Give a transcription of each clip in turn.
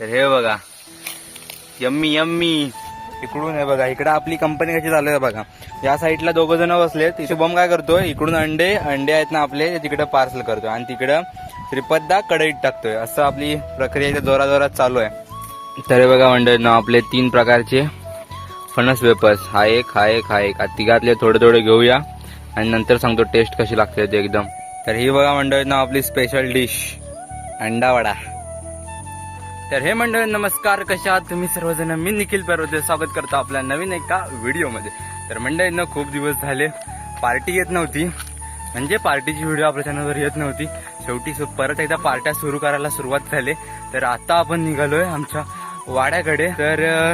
तर हे बघा. Yummy yummy. इकडून हे बघा इकडे आपली कंपनी कशी चालू आहे बघा. या साईडला दोघं जण बसलेत. शुभम काय करतोय? इकडून अंडे अंडे आहेत ना आपले ते तिकडे पार्सल करतोय. आणि तिकडं त्रिपदा कढईत टाकतोय. असं आपली प्रक्रिया इथे चालू आहे. तर हे बघा मंडळी ना आपले तीन प्रकारचे फणस वेपर्स हा एक हा एक हा एक. तिघातले थोडे थोडे घेऊया. आणि नंतर सांगतो टेस्ट कशी लागते ते एकदम. तर ही बघा मंडळी ना आपली स्पेशल डिश अंडा वडा. तर हे मंडळ नमस्कार कशा तुम्ही सर्वजण. मी निखिल पर्वते स्वागत करतो आपल्या नवीन एका व्हिडिओमध्ये. तर मंडळींना खूप दिवस झाले. पार्टी येत नव्हती. म्हणजे पार्टीची व्हिडिओ आपल्या चॅनलवर येत नव्हती. शेवटी सु- परत एकदा पार्ट्या सुरू करायला सुरुवात झाली. तर आता आपण निघालोय आमच्या वाड्याकडे. तर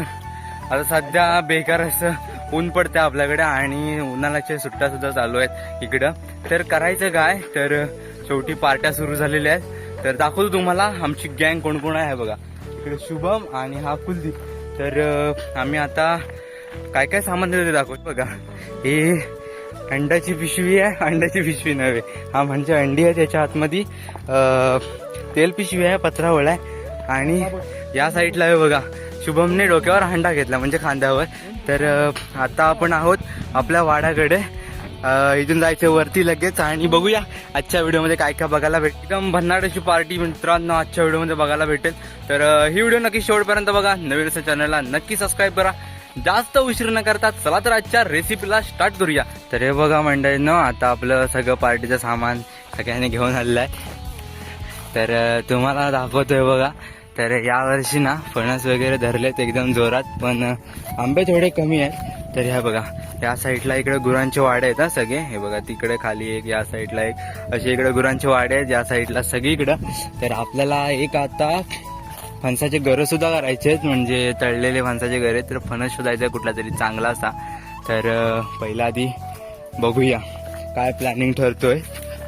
आता सध्या बेकार असं ऊन पडते आपल्याकडे आणि उन्हाळ्याच्या सुट्ट्या सुद्धा चालू आहेत इकडं. तर करायचं काय? तर शेवटी पार्ट्या सुरू झालेल्या आहेत. तर दाखवतो तुम्हाला आमची गँग कोण कोण आहे बघा. इकडे शुभम आणि हा कुलदीप. तर आम्ही आता काय काय सामान ते दाखवतो बघा. हे अंड्याची पिशवी आहे अंड्याची पिशवी नव्हे. हा म्हणजे अंडी आहे त्याच्या आतमध्ये. तेल पिशवी आहे पत्रावळ आहे. आणि या साईडला आहे बघा. शुभमने डोक्यावर हंडा घेतला म्हणजे खांद्यावर. तर आता आपण आहोत आपल्या वाड्याकडे. इथून जायचं वरती लगेच आणि बघूया आजच्या व्हिडिओमध्ये काय काय बघायला भेटेल एकदम भन्नाटाची पार्टी मित्रांनो आजच्या व्हिडिओमध्ये बघायला भेटेल. तर ही व्हिडिओ नक्की शेवटपर्यंत बघा. नवीन असं चॅनलला नक्की सबस्क्राईब करा. जास्त उशीर न करता चला तर आजच्या रेसिपीला स्टार्ट करूया. तर हे बघा मंडळी ना आता आपलं सगळं पार्टीचं सामान सगळ्यांनी घेऊन आलेलं आहे. तर तुम्हाला दाखवतोय बघा. तर यावर्षी ना फणस वगैरे धरलेत एकदम जोरात पण आंबे थोडे कमी आहेत. तर ह्या बघा या साईडला इकडे गुरांचे वाडे आहेत हा सगळे. हे बघा तिकडे खाली एक या साईडला एक असे इकडे गुरांचे वाडे आहेत या साईडला सगळीकडं तर आपल्याला एक आता फणसाचे घरं सुद्धा करायचे आहेत म्हणजे तळलेले फणसाचे गरे तर फणस शोधायचा कुठला तरी चांगला असा. तर पहिला आधी बघूया काय प्लॅनिंग ठरतोय.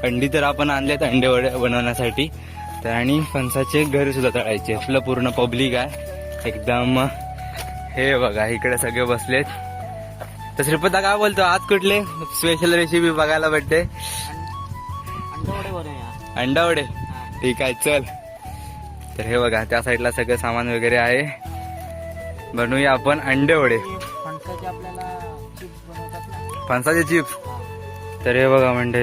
अंडी तर आपण आणलेत अंडे वडे बनवण्यासाठी. तर आणि फणसाचे घरे सुद्धा तळायचे आपलं पूर्ण पब्लिक आहे. एकदम हे बघा इकडे सगळे बसलेत. तर श्रीपदा काय बोलतो? आज कुठले? स्पेशल रेसिपी बघायला भेटते अंडावडे. ठीक आहे चल. तर हे बघा त्या साईडला सगळं सामान वगैरे आहे. बनवूया आपण अंडेवडे फणसाचे चिप्स तर हे बघा म्हणजे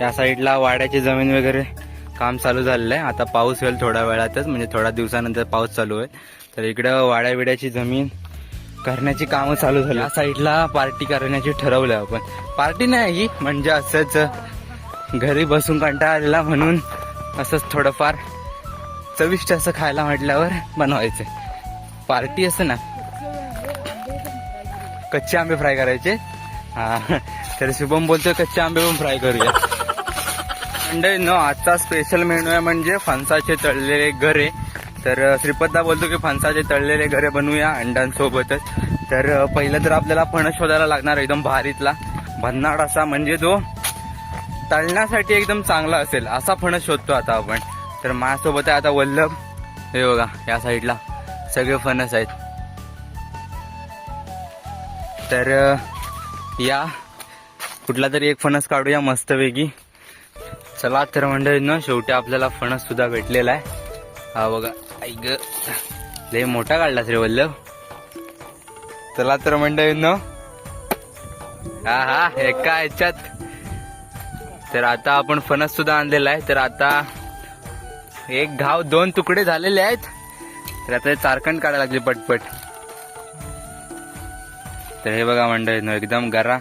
या साईडला वाड्याची जमीन वगैरे काम चालू झालेलं आहे. आता पाऊस होईल थोड्या वेळातच म्हणजे थोड्या दिवसानंतर पाऊस चालू आहे तर इकडं वाड्या बिड्याची जमीन करण्याची कामं चालू झाली. या साईडला पार्टी करण्याची ठरवलं आपण. पार्टी नाही ही म्हणजे असंच घरी बसून कंटाळा आलेला म्हणून असंच थोडंफार चविष्ट असं खायला म्हटल्यावर बनवायचं. पार्टी असं ना. कच्चे आंबे फ्राय करायचे. हा तर शुभम बोलतोय कच्चे आंबे पण फ्राय करूया. म्हणजे न आजचा स्पेशल मेनू आहे म्हणजे फणसाचे तळलेले गरे. तर अ, श्रीपद्दा बोलतो की फणसाचे तळलेले घरे बनवूया अंड्यांसोबतच. तर पहिलं तर आपल्याला फणस शोधायला लागणार एकदम भारीतला. भन्नाड असा म्हणजे तो तळण्यासाठी एकदम चांगला असेल असा फणस शोधतो आता आपण. तर माझ्यासोबत आहे आता वल्लभ. हे बघा या साईडला सगळे फणस आहेत. तर या. कुठला तरी एक फणस काढूया मस्तपैकी. चला तर मंडळींनो शेवटी आपल्याला फणस सुद्धा भेटलेला आहे. हा बघा. ऐक लय मोठा काढलास रे वल्लभ. चला तर मंडळींनो. हा हा एका ह्याच्यात. तर आता आपण फणस सुद्धा आणलेला आहे. तर आता एक घाव दोन तुकडे झालेले आहेत. तर आता चारकण काढायला लागले पटपट. तर हे बघा मंडळींनो एकदम गरा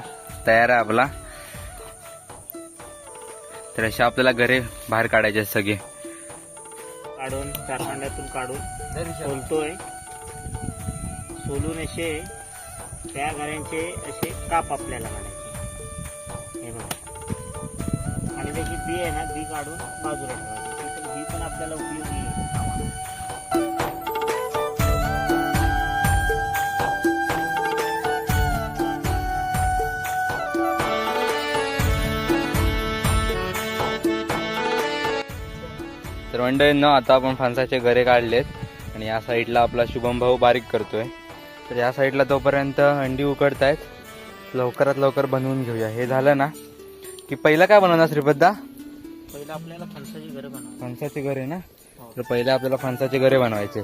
तयार आहे आपला. तर अशा आपल्याला घरे बाहेर काढायचे सगळे. काढून कारखान्यातून काढून सोलतोय सोलून असे त्या घरांचे असे काप आपल्याला काढायचे हे बघा. आणि त्याची बी आहे ना बी काढून बाजूला ठेवायची. बी पण आपल्याला उपयोगी मंडळींनो आता आपण फणसाचे घरे काढलेत आणि या साईडला आपला शुभम भाऊ बारीक करतोय. तर या साईडला तोपर्यंत अंडी उकडतायत. लवकरात लवकर बनवून घेऊया. हे झालं ना की पहिलं काय बनवणार श्रीपद्दा? पहिलं आपल्याला फणसाची घरं बनवा फणसाचे घरे ना? तर पहिले आपल्याला फणसाचे गरे बनवायचे.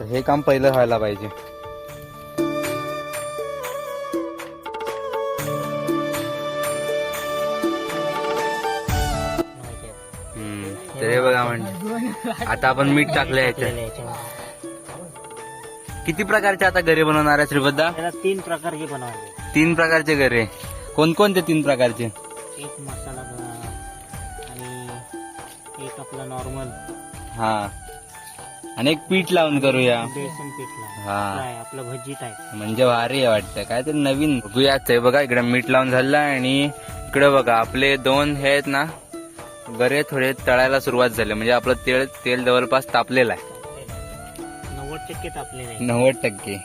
तर हे काम पहिलं व्हायला पाहिजे. तर हे बघा म्हणजे आता आपण मीठ टाकले याच्यामध्ये. किती प्रकारचे आता घरे बनवणार आहे श्रीबद्धा तीन प्रकारचे बनवायचे. तीन प्रकारचे घरे. कोणकोणते तीन प्रकारचे? एक मसाला आणि एक आपला नॉर्मल हा. आणि एक पीठ लावून करूया. बेसन पिठला हा. आपलं भजी टाईप म्हणजे भारी आहे वाटतं. काय ते नवीन. बघूयाच आहे बघा इकडे मीठ लावून झालं आणि इकडे बघा आपले दोन हे आहेत ना गरे थोडे तळायला सुरुवात झाली. म्हणजे आपलं तेल तेल जवळपास तापलेलं आहे. नव्वद टक्के तापले नाही नव्वद टक्के.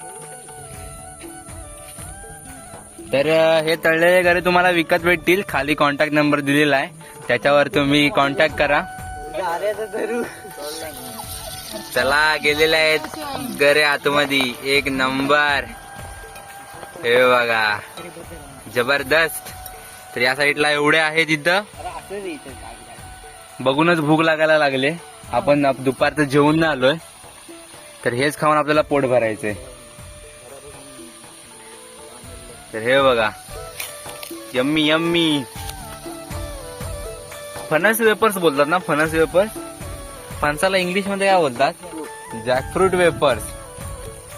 तर हे तळलेले गरे तुम्हाला विकत भेटतील. खाली कॉन्टॅक्ट नंबर दिलेला आहे. त्याच्यावर तुम्ही कॉन्टॅक्ट करा. चला गेलेले आहेत गरे आतमध्ये. एक नंबर. हे बघा. जबरदस्त. तर या साईडला एवढे आहेत इथं बघूनच भूक लागायला लागले. आपण दुपारचं जेवून ना आलोय. तर हेच खाऊन आपल्याला पोट भरायचंय. तर हे बघा. Yummy yummy. फणस वेपर्स बोलतात ना फणस वेपर्स? फणसाला इंग्लिशमध्ये काय बोलतात? Jackfruit wafers.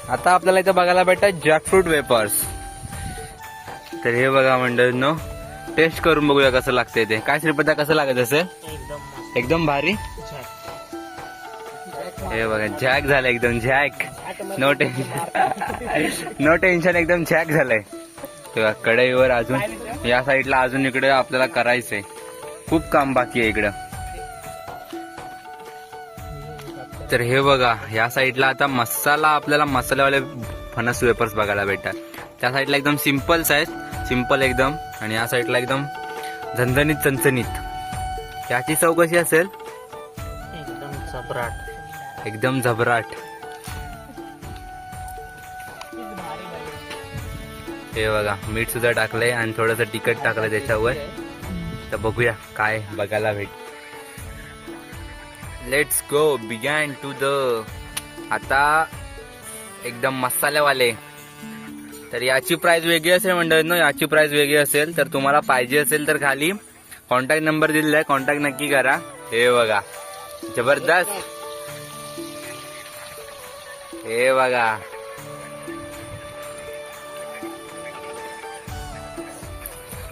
आता आपल्याला इथं बघायला भेटतात जॅकफ्रूट वेपर्स. तर हे बघा मंडळींनो टेस्ट करून बघूया कसं लागतंय ते. काय श्रीपदा कसं लागत असेल एकदम भारी. हे बघा झॅक झालं एकदम झॅक. नो टेन्शन नो टेन्शन एकदम झॅक झालंय. तेव्हा कढईवर अजून या साईडला अजून इकडे आपल्याला करायचंय. खूप काम बाकी आहे इकडं. तर हे बघा या साईडला आता मसाला आपल्याला मसाल्यावाले फणस वेपर्स बघायला भेटतात. त्या साईडला एकदम सिम्पल्स आहेत सिंपल एकदम. आणि या साईडला एकदम झणझणीत चणचणीत. याची चव कशी असेल? एकदम चबराट एकदम झबराट हे बघा मीठ सुद्धा टाकलंय आणि थोडस तिखट टाकलंय त्याच्यावर. तर बघूया काय बघायला भेट let's go begin to the आता एकदम मसालेवाले तर याची प्राइस वेगळी असेल मंडळींनो याची प्राइस वेगळी असेल तर तुम्हाला पाहिजे असेल तर खाली कॉन्टॅक्ट नंबर दिलेला आहे. कॉन्टॅक्ट नक्की करा. हे बघा. जबरदस्त. हे बघा.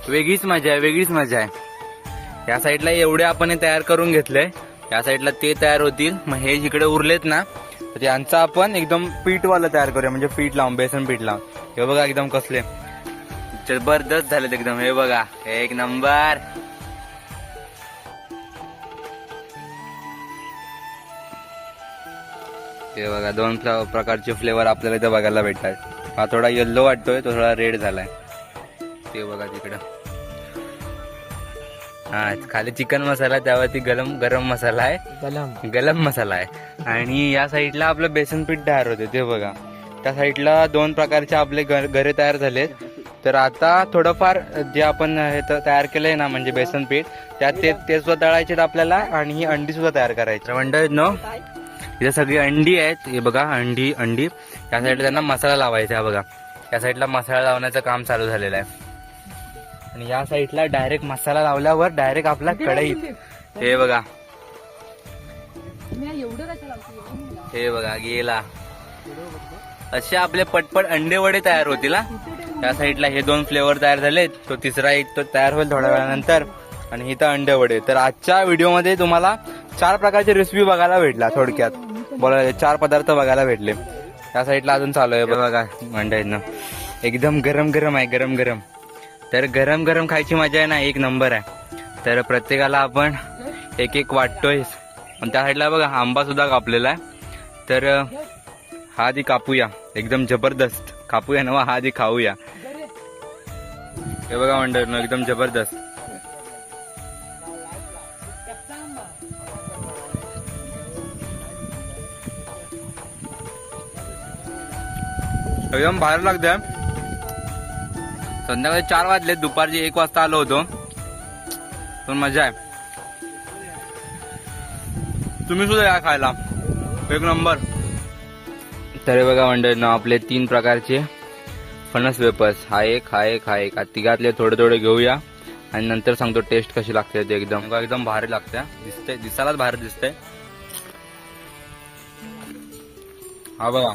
वेगळीच मजा आहे वेगळीच मजा आहे. या साईडला एवढे आपण हे तयार करून घेतलंय. या साईडला ते तयार होतील. मग हे जिकडे उरलेत ना तर यांचा आपण एकदम पीठवालं तयार करूया म्हणजे पीठ लावून बेसन पीठ लावून. हे बघा एकदम कसले. जबरदस्त झालेत एकदम हे बघा. एक नंबर. हे बघा दोन प्रकारचे फ्लेवर आपल्याला इथे बघायला भेटतात. हा थोडा येल्लो वाटतोय तो थोडा रेड झालाय. ते बघा तिकडं. हा खाली चिकन मसाला त्यावरती गरम गरम मसाला आहे. गलम. गलम मसाला आहे. आणि या साईडला आपलं बेसन पीठ तयार होते ते बघा. त्या साईडला दोन प्रकारचे आपले घरे तयार झालेत. तर आता थोडंफार जे आपण हे त- तयार केलंय ना म्हणजे बेसन पीठ त्यात ते ते सुद्धा तळायचे आपल्याला आणि ही अंडी सुद्धा तयार करायची. मंडळीत न इथे सगळी अंडी आहेत. हे बघा अंडी अंडी. या साईडला त्यांना मसाला लावायचा आहे बघा. या साईडला मसाला लावण्याचं काम चालू झालेलं आहे. आणि या साईडला डायरेक्ट मसाला लावल्यावर डायरेक्ट आपला कढईत हे बघा. हे बघा गेला. असे आपले पटपट अंडे वडे तयार होतील हा. त्या साईडला हे दोन फ्लेवर तयार झाले तो तिसरा एक तो तयार होईल थोड्या वेळानंतर. आणि इथं अंडे वडे तर आजच्या व्हिडिओमध्ये तुम्हाला चार प्रकारचे रेसिपी बघायला भेटला थोडक्यात. बोला चार पदार्थ बघायला भेटले. त्या साईडला अजून चालू आहे बघा. मंडळींना एकदम गरम गरम आहे गरम गरम तर गरम गरम खायची मजा आहे ना एक नंबर आहे. तर प्रत्येकाला आपण एक एक वाटतोय. आणि त्या साईडला बघा आंबा सुद्धा कापलेला आहे. तर हा आधी कापूया. एकदम जबरदस्त. कापूया ना हा आधी खाऊया. हे बघा मंडळ एकदम जबरदस्त. एकदम बाहेर लागतंय. संध्याकाळी चार वाजले दुपारची एक वाजता आलो होतो. पण मजा आहे. तुम्ही सुद्धा या खायला. एक नंबर. तर बघा मंडळी आपले तीन प्रकारचे फणस वेपर्स हा एक हा एक हा एक. तिघातले थोडे थोडे घेऊया. आणि नंतर सांगतो टेस्ट कशी लागते ते एकदम. एकदम भारी लागते. दिसते दिसायलाच भारी दिसते हा बघा.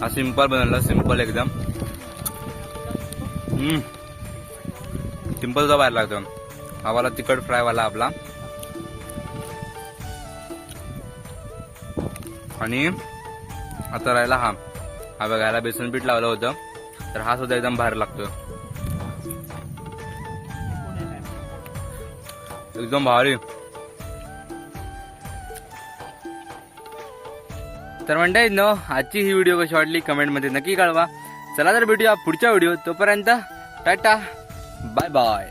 हा सिंपल बनवला सिंपल एकदम. हम्म. सिंपलचा बाहेर लागतो. हा वाला तिखट फ्राय वाला आपला. आणि आता राहिला हा. हा बघायला बेसन पीठ लावलं होतं. तर हा सुद्धा एकदम बाहेर लागतो एकदम भारी. तर म्हणताय न आजची ही व्हिडिओ कशी वाटली कमेंटमध्ये नक्की कळवा. चला तर भेटूया पुढच्या व्हिडिओ तोपर्यंत टाटा बाय बाय